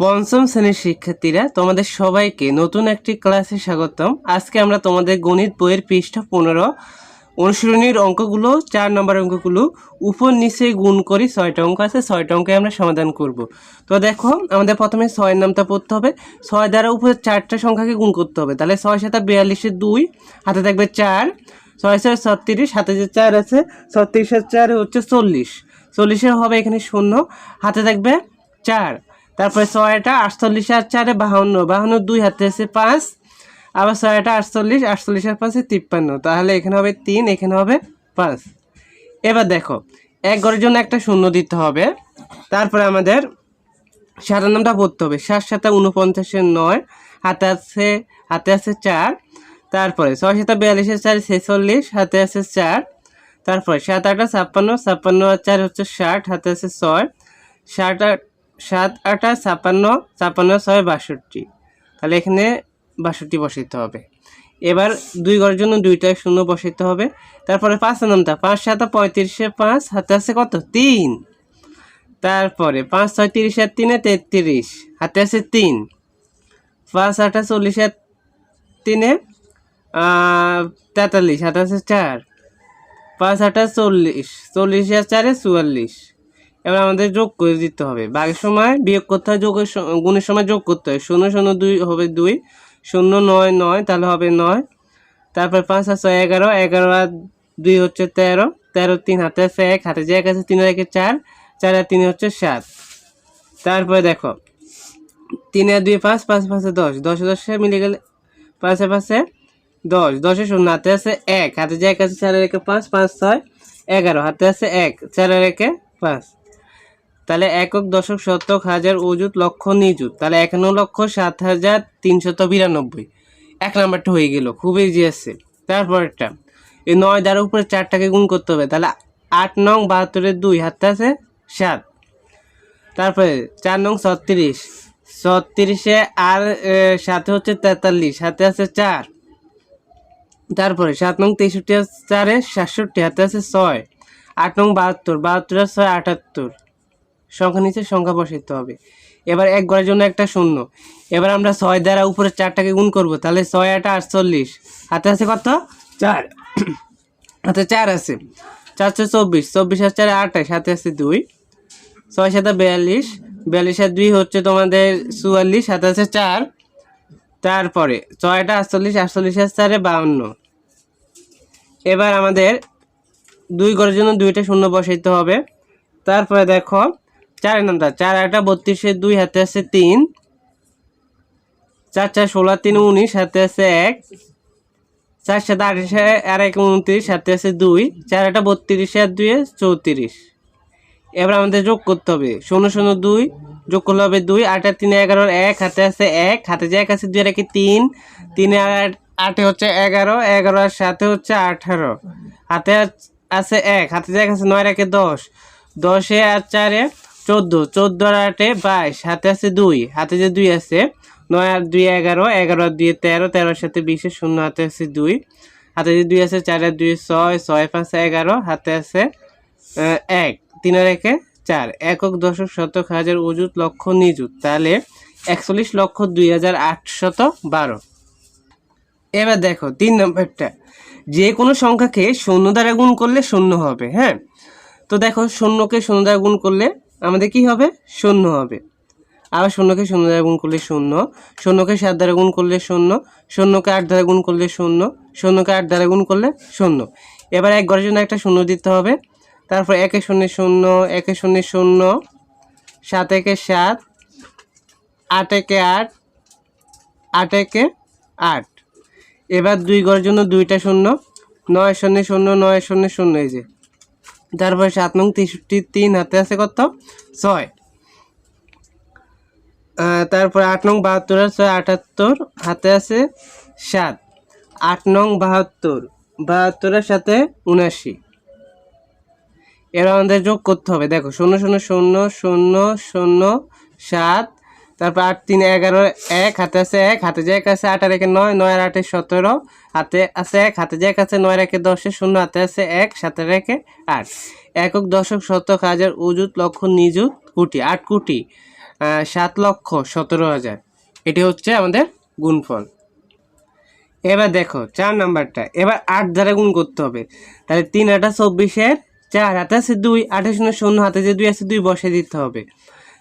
পঞ্চম শ্রেণির শিক্ষার্থীরা, তোমাদের সবাইকে নতুন একটি ক্লাসে স্বাগতম। আজকে আমরা তোমাদের গণিত বইয়ের পৃষ্ঠা পনেরো অনুশীলনীর অঙ্কগুলো, চার নম্বর অঙ্কগুলো, উপর নিচে গুণ করি ছয়টা অঙ্ক আছে, ছয়টা অঙ্কে আমরা সমাধান করব। তো দেখো, আমাদের প্রথমে ছয়ের নামটা পড়তে হবে। ছয় দ্বারা উপরে চারটা সংখ্যাকে গুণ করতে হবে। তাহলে ছয় সাথে বিয়াল্লিশে দুই, হাতে থাকবে চার। ছয় ছয় ছত্রিশ, হাতে যে চার আছে ছত্রিশের চার হচ্ছে চল্লিশ। চল্লিশের হবে এখানে শূন্য, হাতে থাকবে চার। তারপরে ছয়টা, আটচল্লিশ আর চারে বাহান্ন বাহান্ন দুই হাতে আছে পাঁচ, আবার ছয়টা, আটচল্লিশ আটচল্লিশ আর পাঁচে তিপ্পান্ন, তাহলে এখানে হবে তিন, এখানে হবে পাঁচ। এবার দেখো, এক ঘরের জন্য একটা শূন্য দিতে হবে, তারপরে আমাদের সাতার নামটা পড়তে হবে, সাত সাতা উনপঞ্চাশের নয়, হাতে আছে হাতে আছে চার, তারপরে ছয় সাতা বিয়াল্লিশের চার, ছেচল্লিশ, হাতে আছে চার, তারপরে সাত আটটা ছাপ্পান্ন ছাপ্পান্ন আর চার হচ্ছে ষাট, হাতে আছে ছয়, ষাট আট সাত, আটা ছাপান্ন ছাপান্ন ছয়, বাষট্টি। তাহলে এখানে বাষট্টি বসাইতে হবে। এবার দুই ঘরের জন্য দুইটা শূন্য বসাইতে হবে। তারপরে পাঁচ নামটা পাঁচ, সাতা, পঁয়ত্রিশে পাঁচ, হাতে আছে কত? তিন। তারপরে পাঁচ, ছয়, তিরিশ আর তিনে তেত্রিশ, হাতে আছে তিন। পাঁচ, আটা চল্লিশ আর তিনে তেতাল্লিশ, হাতে আছে চার। পাঁচ, আটা চল্লিশ চল্লিশ আর চারে চুয়াল্লিশ। এবার আমাদের যোগ করে দিতে হবে। বাঘের সময় বিয়োগ করতে হয়, যোগের গুণের সময় যোগ করতে হয়। শূন্য শূন্য দুই হবে দুই। শূন্য, নয় নয়, তাহলে হবে নয়। তারপর পাঁচ আর ছয় এগারো। এগারো আর দুই হচ্ছে তেরো। তেরো তিন হাতে আছে এক, হাতে যে এক আছে তিন আর একে চার। চার আর তিন হচ্ছে সাত। তারপরে দেখো, তিন আর দুই পাঁচ পাঁচ, পাঁচে, দশ। দশে দশে মিলে গেলে পাঁচে পাঁচে দশ। দশে শূন্য, হাতে আছে এক। হাতে যে এক আছে চার একে পাঁচ পাঁচ, ছয়, এগারো। হাতে আছে এক, চার একে পাঁচ। তাহলে একক দশক শতক হাজার অযুত লক্ষ নিযুত। তাহলে একান্ন লক্ষ সাত হাজার তিনশত বিরানব্বই। এক নাম্বারটা হয়ে গেল, খুব ইজি আছে। তারপরটা এই নয় দ্বারা উপরে চারটাকে গুণ করতে হবে, তাহলে আট নং বাহাত্তরের দুই হাতে আছে সাত। তারপরে চার নং ছত্রিশ, ছত্রিশে আর সাথে হচ্ছে তেতাল্লিশ, হাতে আছে চার। তারপরে সাত নং তেষট্টি চারে সাতষট্টি, হাতে আছে ছয়। আট নং বাহাত্তর বাহাত্তর ছয় আটাত্তর। সংখ্যা নিচে সংখ্যা বসাইতে হবে। এবার এক ঘরের জন্য একটা শূন্য। এবার আমরা ছয় দ্বারা উপরে চারটাকে গুণ করব, তাহলে ছয় আটা আটচল্লিশ। হাতে আছে কত? চার। হাতে চার আছে। চারশো চব্বিশ। চব্বিশ আর চারে আঠাশ। হাতে আছে দুই। ছয় সাথে বিয়াল্লিশ। বিয়াল্লিশ আর দুই হচ্ছে তোমাদের চুয়াল্লিশ। হাতে আছে চার। তারপরে ছয়টা আটচল্লিশ আটচল্লিশ আর চারে বাউন্ন। এবার আমাদের দুই ঘরের জন্য দুইটা শূন্য বসাইতে হবে। তারপরে দেখো চার নামটা চার একটা বত্রিশে দুই, হাতে আছে তিন। চার চার ষোলো, তিন উনিশ, হাতে আছে এক। চার সাথে আঠাশে, আর এক উনত্রিশ, হাতে আছে দুই। চার একটা বত্রিশে আর দুই চৌত্রিশ। এবার আমাদের যোগ করতে হবে। শূন্য শূন্য, দুই। যোগ করলে হবে দুই। আট আর তিনে, এগারো, এক। হাতে আছে এক। হাতে যে এক আছে দুই, আর একে তিন। তিনে, আর আট- হচ্ছে এগারো। এগারো আর সাথে হচ্ছে আঠারো। হাতে আছ- আছে এক। হাতে যে এক আছে নয় একে দশ। দশে আর চারে চোদ্দ চোদ্দ আর আটে বাইশ, হাতে আছে দুই, হাতে যে দুই আছে, নয় আর দুই এগারো এগারো আর দুই তেরো তেরোর সাথে বিশে শূন্য, হাতে আছে দুই, হাতে যে দুই আছে চার আর দুই ছয় ছয় পাঁচ এগারো, হাতে আছে এক, তিন তিনের একে চার, একক দশক শতক হাজার অযুত লক্ষ নিযুত, তাহলে একচল্লিশ লক্ষ দুই হাজার আটশত বারো। এবার দেখো, তিন নম্বরটা, যে কোনো সংখ্যাকে শূন্য দ্বারা গুণ করলে শূন্য হবে হ্যাঁ? তো দেখো, শূন্যকে শূন্য দ্বারা গুণ করলে আমাদের কি হবে? শূন্য হবে। আবার শূন্যকে শূন্য দ্বারা গুণ করলে শূন্য, শূন্যকে সাত দ্বারা গুণ করলে শূন্য, শূন্যকে আট দ্বারা গুণ করলে শূন্য, শূন্যকে আট দ্বারা গুণ করলে শূন্য। এবার এক ঘরের জন্য একটা শূন্য দিতে হবে। তারপর একে শূন্য শূন্য, একে শূন্য শূন্য, সাত একে সাত, আট একে আট আট একে আট। এবার দুই ঘরের জন্য দুইটা শূন্য, নয় শূন্য শূন্য, নয় শূন্য শূন্য এই যে। তারপরে সাত নং তেষট্টি তিন হাতে আছে কত? ছয়। তারপর আট নং বাহাত্তর আর ছয় আটাত্তর হাতে আছে সাত। আট নং বাহাত্তর, বাহাত্তরের সাথে উনাশি এবার আমাদের যোগ করতে হবে। দেখো, শূন্য শূন্য শূন্য শূন্য শূন্য, সাত তারপর আট তিন এগারো এক, হাতে আছে এক, হাতে যে এক আছে আর একে নয় নয় আটে সতেরো। হাতে আছে এক, হাতে যে এক আছে নয় রেখে দশে শূন্য, হাতে আছে এক সাথে রেখে আট। একক দশক শতক হাজার উজুত লক্ষ নিযুত কোটি, আট কোটি সাত লক্ষ সতেরো হাজার। এটি হচ্ছে আমাদের গুণফল। এবার দেখো, চার নাম্বারটা। এবার আট দ্বারা গুণ করতে হবে। তাহলে তিন আটা চব্বিশের, চার হাতে আছে দুই, আটে শূন্য শূন্য হাতে যে দুই আছে দুই বসে দিতে হবে।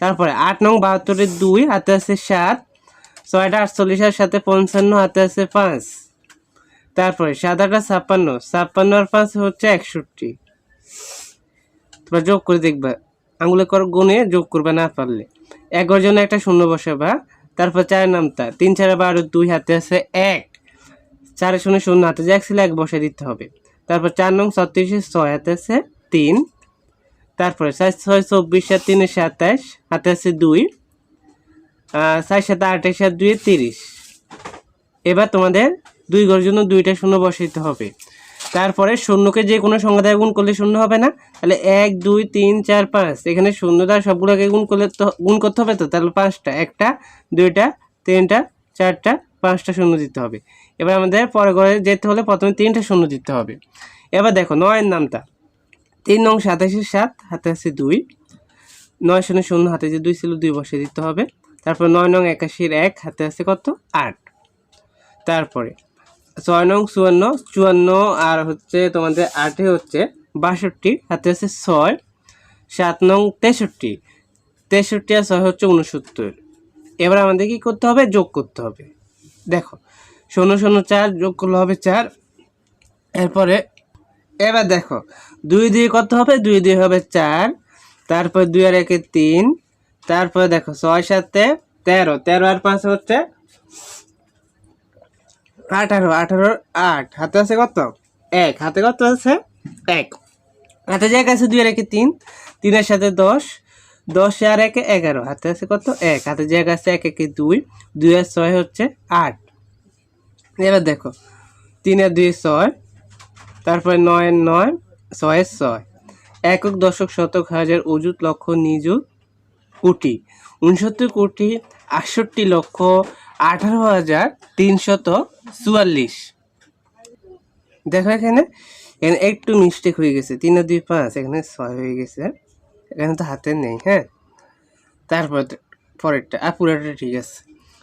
তারপরে আট নং বাহাত্তরের দুই, হাতে আছে সাত। ছয়টা আটচল্লিশের সাথে পঞ্চান্ন, হাতে আছে পাঁচ। তারপরে সাত আটা ছাপ্পান্ন ছাপ্পান্ন আর পাঁচ হচ্ছে একষট্টি। তোমরা যোগ করে দেখবা। আঙুলে কর গুণে যোগ করবে না পারলে। এগারো জন্য একটা শূন্য বসাবা। তারপর চার নামতা তিন চার বারো, দুই, হাতে আছে এক। চারে শূন্য শূন্য, হাতে যে এক ছিল এক বসে দিতে হবে। তারপর চার নং ছত্রিশে ছয়, হাতে আছে তিন। তারপরে চার ছয় চব্বিশ আর তিনে, সাতাশ হাতে আছে দুই সাত সাথে আঠাশ আর দুই, তিরিশ। এবার তোমাদের দুই ঘরের জন্য দুইটা শূন্য বসাইতে হবে। তারপরে শূন্যকে যে কোনো সংখ্যা দ্বারা গুণ করলে শূন্য হবে না? তাহলে এক, দুই, তিন, চার, পাঁচ। এখানে শূন্য দ্বারা সবগুলোকে গুণ করলে তো, গুণ করতে হবে তো? তাহলে পাঁচটা, একটা, দুইটা, তিনটা, চারটা, পাঁচটা শূন্য দিতে হবে। এবার আমাদের পরে ঘরে যেতে হলে প্রথমে তিনটা শূন্য দিতে হবে। এবার দেখো, নয়ের নামটা। তিন নং সাতাশের সাত, হাতে আছে দুই। নয় শূন্য শূন্য, হাতে যে দুই ছিল, দুই বসে দিতে হবে। তারপর নয় নং একাশির এক, হাতে আছে কত? আট। তারপরে ছয় নং চুয়ান্ন চুয়ান্ন আর হচ্ছে তোমাদের আটে হচ্ছে বাষট্টি, হাতে আছে ছয়। সাত নং তেষট্টি তেষট্টি আর ছয় হচ্ছে উনসত্তর এবার আমাদের কি করতে হবে? যোগ করতে হবে। দেখো, শূন্য শূন্য চার যোগ করলে হবে চার। এরপরে এবার দেখো, দুই দিয়ে কত হবে? দুই দিয়ে হবে চার। তারপর দুই আর একে তিন। তারপরে দেখো, ছয় সাতে তেরো। তেরো আর পাঁচ হচ্ছে আঠারো। আঠারো আট। হাতে আছে কত? এক। হাতে কত আছে? এক। হাতে জায়গা আছে, দুই আর একে তিন। তিনের সাথে দশ। দশ আর একে এগারো। হাতে আছে কত? এক। হাতে যে এক আছে, এক একে দুই। দুই আর ছয় হচ্ছে আট। এবার দেখো, তিন আর দুই ছয়। তারপরে নয় নয় ছয়ের ছয়। একক দশক শতক হাজার অযুত লক্ষ নিযুত কোটি। উনসত্তর কোটি আটষট্টি লক্ষ আঠারো হাজার তিনশত চুয়াল্লিশ। দেখো এখানে এখানে একটু মিস্টেক হয়ে গেছে। তিন দুই পাঁচ, এখানে ছয় হয়ে গেছে। এখানে তো হাতে নেই হ্যাঁ? তারপর পরেরটা, আর পুরোটা ঠিক আছে।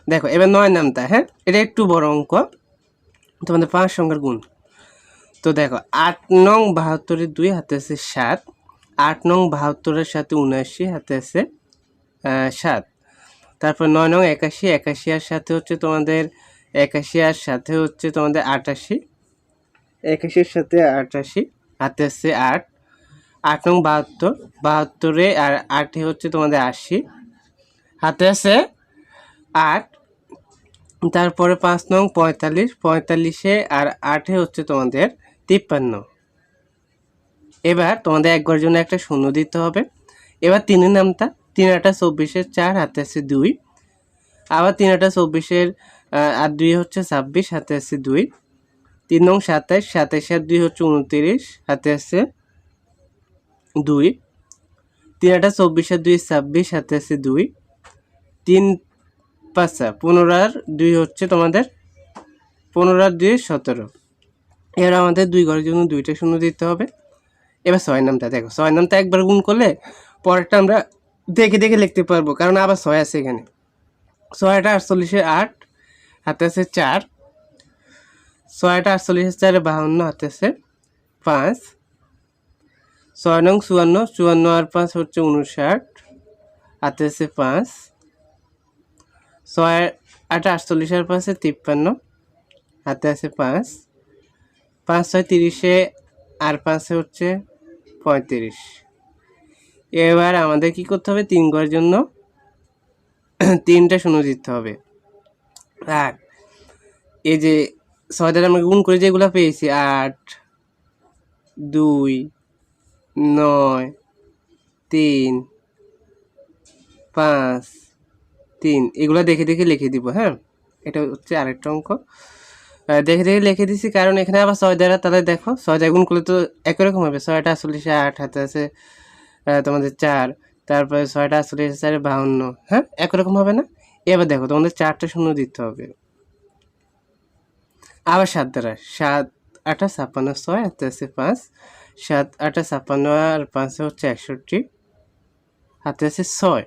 দেখো, এবার নয় নামটা হ্যাঁ? এটা একটু বড় অঙ্ক। তোমাদের পাঁচ সংখ্যার গুণ। তো দেখো, আট নং বাহাত্তরের দুই হাতে আছে সাত, আট নং বাহাত্তরের সাথে উনআশি হাতে আছে সাত। তারপর নয় নং একাশি একাশি আর সাথে হচ্ছে তোমাদের, একাশি আর সাথে হচ্ছে তোমাদের আটাশি একাশির সাথে আটাশি, হাতে আছে আট। আট নং বাহাত্তর, বাহাত্তরে আর আটে হচ্ছে তোমাদের আশি, হাতে আছে আট। তারপরে পাঁচ নং পঁয়তাল্লিশ, পঁয়তাল্লিশে আর আটে হচ্ছে তোমাদের তিপ্পান্ন। এবার তোমাদের একবার জন্য একটা শূন্য দিতে হবে। এবার তিনের নামটা তিন আটা চব্বিশের চার, হাতে আছে দুই। আবার তিন আটা চব্বিশের আর দুই হচ্ছে ছাব্বিশ, হাতে আছে দুই। তিন নং সাতাইশ সাতাইশ আর দুই হচ্ছে উনতিরিশ, হাতে আছে দুই। তিন আটা চব্বিশ আর দুই, ছাব্বিশ, হাতে আছে দুই। তিন পাঁচা, পনেরো আর দুই হচ্ছে তোমাদের পনেরো আর দুই সতেরো। এবার আমাদের দুই ঘরের জন্য দুইটা শূন্য দিতে হবে। এবার ছয় নামটা দেখো, ছয় নামটা একবার গুণ করলে পরেরটা আমরা দেখে দেখে লিখতে পারব, কারণ আবার ছয় আছে এখানে। ছয়টা আটচল্লিশে আট, হাতে আছে চার। ছয়টা আটচল্লিশে চারে বাহান্ন, হাতে আছে পাঁচ। ছয় নং চুয়ান্ন চুয়ান্ন আর পাঁচ হচ্ছে উনষাট, হাতে আছে পাঁচ। ছয় আট আটচল্লিশ আর পাঁচে তিপ্পান্ন, হাতে আছে পাঁচ। পাঁচ ছয় তিরিশে আর পাঁচে হচ্ছে পঁয়ত্রিশ। এবার আমাদের কি করতে হবে? তিন ঘরের জন্য তিনটা শূন্য দিতে হবে। আর এই যে ছয় দ্বারা আমরা গুণ করে যেগুলো পেয়েছি, আট, দুই, নয়, তিন, পাঁচ, তিন, এগুলো দেখে দেখে লিখে দিব হ্যাঁ? এটা হচ্ছে আরেকটা অঙ্ক। দেখে দেখে লিখে দিছি, কারণ এখানে আবার ছয় দ্বারা, তাহলে দেখো, ছয় দ্বারা গুণ করলে তো একই রকম হবে। ছয়টা আটচল্লিশে, আট হাতে আছে তোমাদের চার, তারপরে ছয়টা আটচল্লিশে, চারে, বাহান্ন হ্যাঁ? একই রকম হবে না? এবার দেখো, তোমাদের চারটা শূন্য দিতে হবে। আবার সাত দ্বারা, সাত আটা ছাপ্পান্ন, ছয় হাতে আছে, পাঁচ, সাত আটা ছাপ্পান্ন, আর পাঁচে হচ্ছে একষট্টি হাতে আছে, ছয়।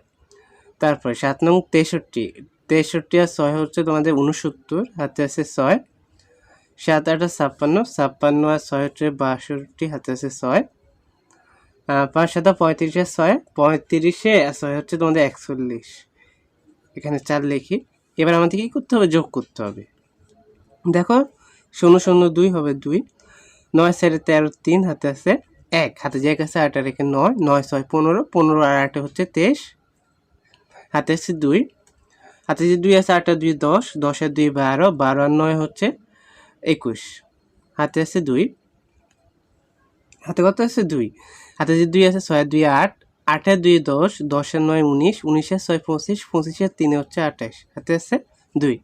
তারপরে সাত নং তেষট্টি তেষট্টি আর ছয় হচ্ছে তোমাদের উনসত্তর হাতে আছে, ছয়। সাত আট ছাপ্পান্ন ছাপ্পান্ন আর ছয় হচ্ছে বাষট্টি হাতে আছে ছয়। পাঁচ সাত পঁয়ত্রিশে ছয়, পঁয়ত্রিশে আর ছয় হচ্ছে তোমাদের একচল্লিশ। এখানে চার লিখি। এবার আমাদের কী করতে হবে? যোগ করতে হবে। দেখো, শূন্য শূন্য দুই হবে দুই। নয় সাইডে তেরো তিন, হাতে আছে এক। হাতে যে এক আছে আট, আর রেখে নয়। নয় ছয় পনেরো পনেরো আর আটে হচ্ছে তেইশ। হাতে আছে দুই। হাতে যে দুই আছে আটটা দুই দশ দশের দুই বারো বারো আর নয় হচ্ছে একুশ। হাতে আছে দুই। হাতে কত আছে দুই? হাতে যে দুই আছে, ছয়, দুই, আট। আটের দুই, দশ। দশের নয়, উনিশ। উনিশের ছয়, পঁচিশ। পঁচিশের তিনে হচ্ছে আঠাশ। হাতে আছে দুই।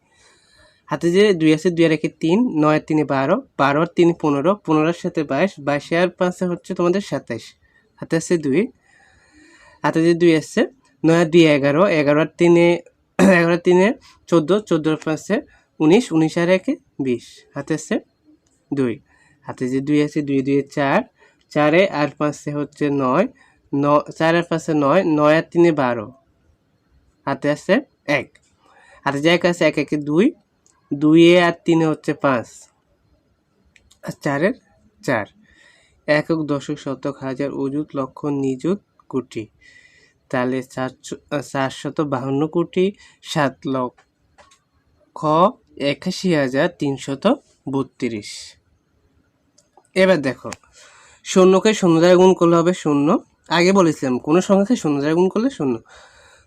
হাতে যে দুই আছে দুই আর একে তিন। নয়, তিনে বারো। বারো, তিন, পনেরো। পনেরোর সাথে বাইশ। বাইশে আর পাঁচে হচ্ছে তোমাদের সাতাইশ হাতে আছে দুই। হাতে যে দুই আছে, নয় দুই, এগারো। এগারো আর তিনে, এগারো তিনে, চোদ্দ। চোদ্দোর পাঁচে উনিশ উনিশ আর একে বিশ। হাতে আছে দুই। হাতে যে দুই আছে, দুই দুই, চার। চারে আর পাঁচে হচ্ছে নয়। ন, চার আর পাঁচে নয় নয় আর তিনে বারো। হাতে আছে এক। হাতে যে এক আছে, এক, একে দুই। দুইয়ে আর তিনে হচ্ছে পাঁচ। আর চারের চার। একক দশক শতক হাজার অযুত লক্ষ নিযুত কোটি। তাহলে চারশো, চারশত বাহান্ন কোটি সাত লক্ষ একাশি হাজার তিনশত বত্রিশ। এবার দেখো, শূন্যকে শূন্য দ্বারা গুণ করলে হবে শূন্য। আগে বলেছিলাম, কোনো সংখ্যাকে শূন্য দ্বারা গুণ করলে শূন্য।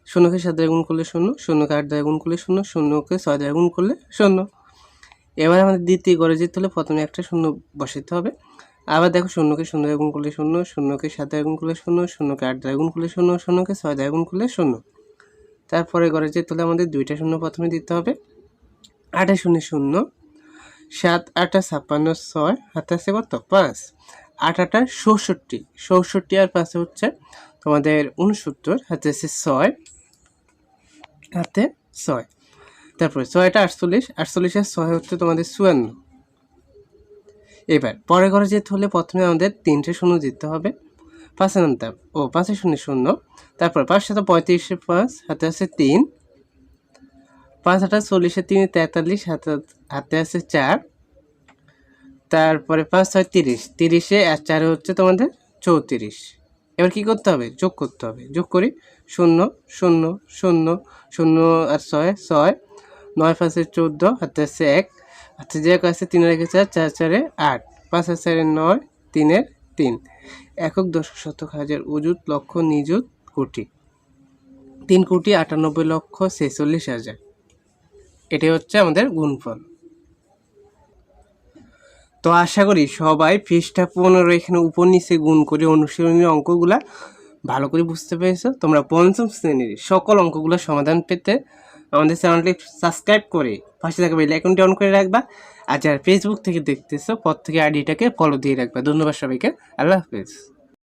শূন্যকে সাত দ্বারা গুণ করলে শূন্য, শূন্যকে আট দ্বারা গুণ করলে শূন্য, শূন্যকে ছয় দ্বারা গুণ করলে শূন্য। এবার আমাদের দ্বিতীয় করে যেতে হলে প্রথমে একটা শূন্য বসাতে হবে। আবার দেখো, শূন্যকে শূন্য দ্বারা গুণ করলে শূন্য, শূন্যকে সাত দ্বারা গুণ করলে শূন্য, শূন্যকে আট দ্বারা গুণ করলে শূন্য, শূন্যকে ছয় দ্বারা গুণ করলে শূন্য। তারপরে করে যেতে হলে আমাদের দুইটা শূন্য প্রথমে দিতে হবে। আটে শূন্য শূন্য, সাত আটা ছাপ্পান্ন ছয় হাতে আছে কত পাঁচ, আট আটা চৌষট্টি চৌষট্টি আর পাঁচে হচ্ছে তোমাদের উনসত্তর হাতে আছে ছয় হাতে ছয়। তারপরে ছয়টা আটচল্লিশ আটচল্লিশের ছয় হচ্ছে তোমাদের চুয়ান্ন। এবার পরে ঘরে যেতে হলে প্রথমে আমাদের তিনটে শূন্য দিতে হবে। পাঁচ আনতাম ও, পাঁচে শূন্য শূন্য। তারপর পাঁচ সাথে পঁয়ত্রিশে পাঁচ হাতে আছে তিন। পাঁচ হাটা চল্লিশে তিন, তেতাল্লিশ, হাতে হাতে আছে চার। তারপরে পাঁচ, ছয়, তিরিশ। তিরিশে আর চারে হচ্ছে তোমাদের চৌত্রিশ। এবার কি করতে হবে? যোগ করতে হবে। যোগ করি শূন্য শূন্য শূন্য শূন্য আর ছয় ছয়। নয়, পাঁচে চোদ্দ, হাতে আছে এক। হাতে যে এক আছে, তিনের একে চার চার, চারে আট। পাঁচ আর চারে নয়, তিনের তিন। একক দশক শতক হাজার অযুত লক্ষ নিযুত কোটি। তিন কোটি আটানব্বই লক্ষ ছেচল্লিশ হাজার। এটি হচ্ছে আমাদের গুণফল। তো আশা করি সবাই পৃষ্ঠা পনেরো এখানে উপর নিচে গুণ করে অনুশীলনী অঙ্কগুলা ভালো করে বুঝতে পেরেছ। তোমরা পঞ্চম শ্রেণির সকল অঙ্কগুলো সমাধান পেতে আমাদের চ্যানেলটি সাবস্ক্রাইব করে পাশে থাকা বেল অন করে রাখবা। আর যারা ফেসবুক থেকে দেখতেছো পর থেকে আইডিটাকে ফলো দিয়ে রাখবা। ধন্যবাদ সবাইকে। আল্লাহ হাফেজ।